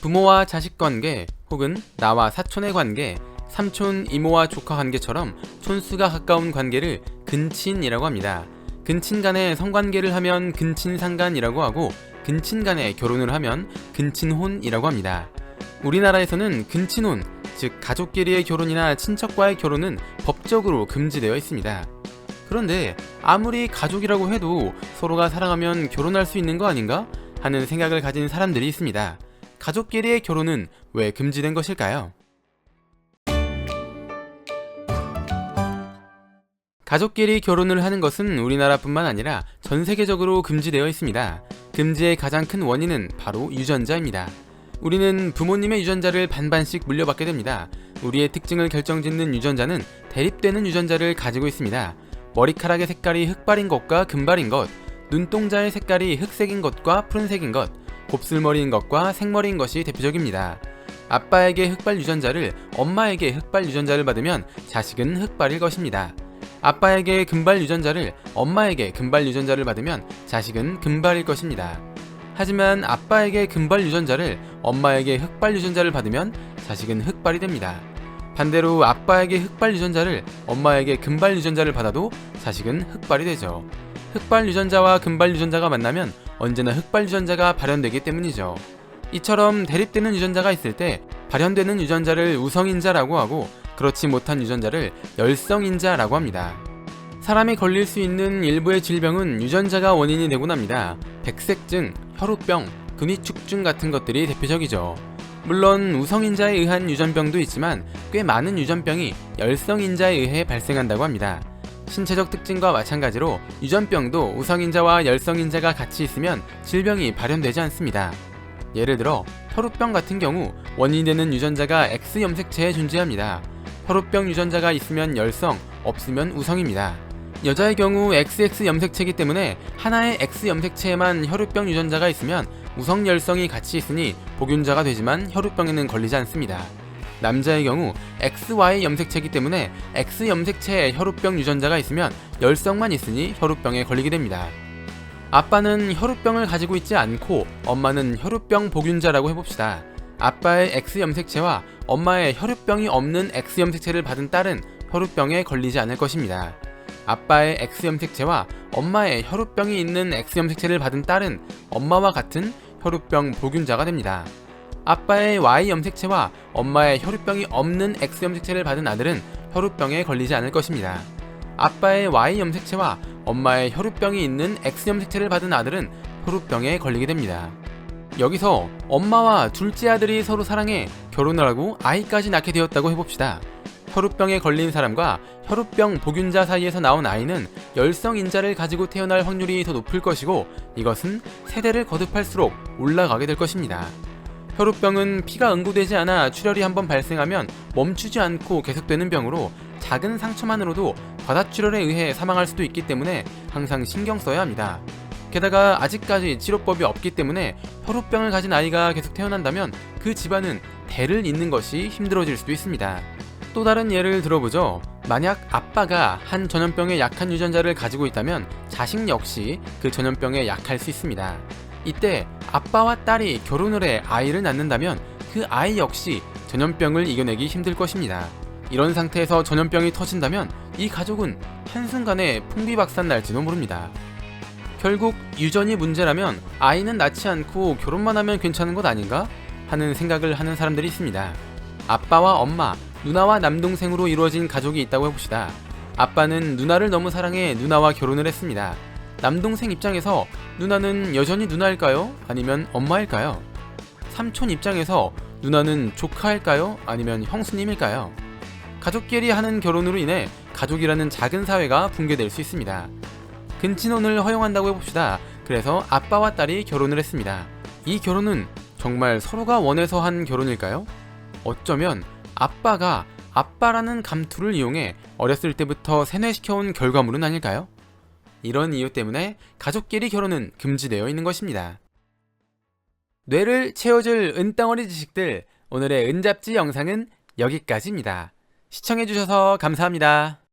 부모와 자식 관계 혹은 나와 사촌의 관계, 삼촌, 이모와 조카 관계처럼 촌수가 가까운 관계를 근친이라고 합니다. 근친 간의 성관계를 하면 근친상간이라고 하고 근친 간의 결혼을 하면 근친혼이라고 합니다. 우리나라에서는 근친혼, 즉 가족끼리의 결혼이나 친척과의 결혼은 법적으로 금지되어 있습니다. 그런데 아무리 가족이라고 해도 서로가 사랑하면 결혼할 수 있는 거 아닌가? 하는 생각을 가진 사람들이 있습니다. 가족끼리의 결혼은 왜 금지된 것일까요? 가족끼리 결혼을 하는 것은 우리나라뿐만 아니라 전 세계적으로 금지되어 있습니다. 금지의 가장 큰 원인은 바로 유전자입니다. 우리는 부모님의 유전자를 반반씩 물려받게 됩니다. 우리의 특징을 결정짓는 유전자는 대립되는 유전자를 가지고 있습니다. 머리카락의 색깔이 흑발인 것과 금발인 것, 눈동자의 색깔이 흑색인 것과 푸른색인 것, 곱슬머리인 것과 생머리인 것이 대표적입니다. 아빠에게 흑발 유전자를 엄마에게 흑발 유전자를 받으면 자식은 흑발일 것입니다. 아빠에게 금발 유전자를 엄마에게 금발 유전자를 받으면 자식은 금발일 것입니다. 하지만 아빠에게 금발 유전자를 엄마에게 흑발 유전자를 받으면 자식은 흑발이 됩니다. 반대로 아빠에게 흑발 유전자를 엄마에게 금발 유전자를 받아도 자식은 흑발이 되죠. 흑발 유전자와 금발 유전자가 만나면 언제나 흑발 유전자가 발현되기 때문이죠. 이처럼 대립되는 유전자가 있을 때 발현되는 유전자를 우성인자라고 하고 그렇지 못한 유전자를 열성인자라고 합니다. 사람이 걸릴 수 있는 일부의 질병은 유전자가 원인이 되곤 합니다. 백색증, 혈우병, 근위축증 같은 것들이 대표적이죠. 물론 우성인자에 의한 유전병도 있지만 꽤 많은 유전병이 열성인자에 의해 발생한다고 합니다. 신체적 특징과 마찬가지로 유전병도 우성인자와 열성인자가 같이 있으면 질병이 발현되지 않습니다. 예를 들어 혈우병 같은 경우 원인이 되는 유전자가 X 염색체에 존재합니다. 혈우병 유전자가 있으면 열성, 없으면 우성입니다. 여자의 경우 XX 염색체이기 때문에 하나의 X 염색체에만 혈우병 유전자가 있으면 우성 열성이 같이 있으니 복균자가 되지만 혈우병에는 걸리지 않습니다. 남자의 경우 XY 염색체이기 때문에 X 염색체에 혈우병 유전자가 있으면 열성만 있으니 혈우병에 걸리게 됩니다. 아빠는 혈우병을 가지고 있지 않고 엄마는 혈우병 복균자라고 해봅시다. 아빠의 X 염색체와 엄마의 혈우병이 없는 X 염색체를 받은 딸은 혈우병에 걸리지 않을 것입니다. 아빠의 X 염색체와 엄마의 혈우병이 있는 X 염색체를 받은 딸은 엄마와 같은 혈우병 복균자가 됩니다. 아빠의 Y 염색체와 엄마의 혈우병이 없는 X 염색체를 받은 아들은 혈우병에 걸리지 않을 것입니다. 아빠의 Y 염색체와 엄마의 혈우병이 있는 X 염색체를 받은 아들은 혈우병에 걸리게 됩니다. 여기서 엄마와 둘째 아들이 서로 사랑해 결혼을 하고 아이까지 낳게 되었다고 해봅시다. 혈우병에 걸린 사람과 혈우병 복균자 사이에서 나온 아이는 열성인자를 가지고 태어날 확률이 더 높을 것이고 이것은 세대를 거듭할수록 올라가게 될 것입니다. 혈우병은 피가 응고되지 않아 출혈이 한번 발생하면 멈추지 않고 계속되는 병으로 작은 상처만으로도 과다출혈에 의해 사망할 수도 있기 때문에 항상 신경 써야 합니다. 게다가 아직까지 치료법이 없기 때문에 혈우병을 가진 아이가 계속 태어난다면 그 집안은 대를 잇는 것이 힘들어질 수도 있습니다. 또 다른 예를 들어보죠. 만약 아빠가 한 전염병에 약한 유전자를 가지고 있다면 자식 역시 그 전염병에 약할 수 있습니다. 이때 아빠와 딸이 결혼을 해 아이를 낳는다면 그 아이 역시 전염병을 이겨내기 힘들 것입니다. 이런 상태에서 전염병이 터진다면 이 가족은 한순간에 풍비박산 날지도 모릅니다. 결국 유전이 문제라면 아이는 낳지 않고 결혼만 하면 괜찮은 것 아닌가? 하는 생각을 하는 사람들이 있습니다. 아빠와 엄마, 누나와 남동생으로 이루어진 가족이 있다고 해봅시다. 아빠는 누나를 너무 사랑해 누나와 결혼을 했습니다. 남동생 입장에서 누나는 여전히 누나일까요? 아니면 엄마일까요? 삼촌 입장에서 누나는 조카일까요? 아니면 형수님일까요? 가족끼리 하는 결혼으로 인해 가족이라는 작은 사회가 붕괴될 수 있습니다. 근친혼을 허용한다고 해봅시다. 그래서 아빠와 딸이 결혼을 했습니다. 이 결혼은 정말 서로가 원해서 한 결혼일까요? 어쩌면 아빠가 아빠라는 감투를 이용해 어렸을 때부터 세뇌시켜온 결과물은 아닐까요? 이런 이유 때문에 가족끼리 결혼은 금지되어 있는 것입니다. 뇌를 채워줄 은덩어리 지식들 오늘의 은잡지 영상은 여기까지입니다. 시청해주셔서 감사합니다.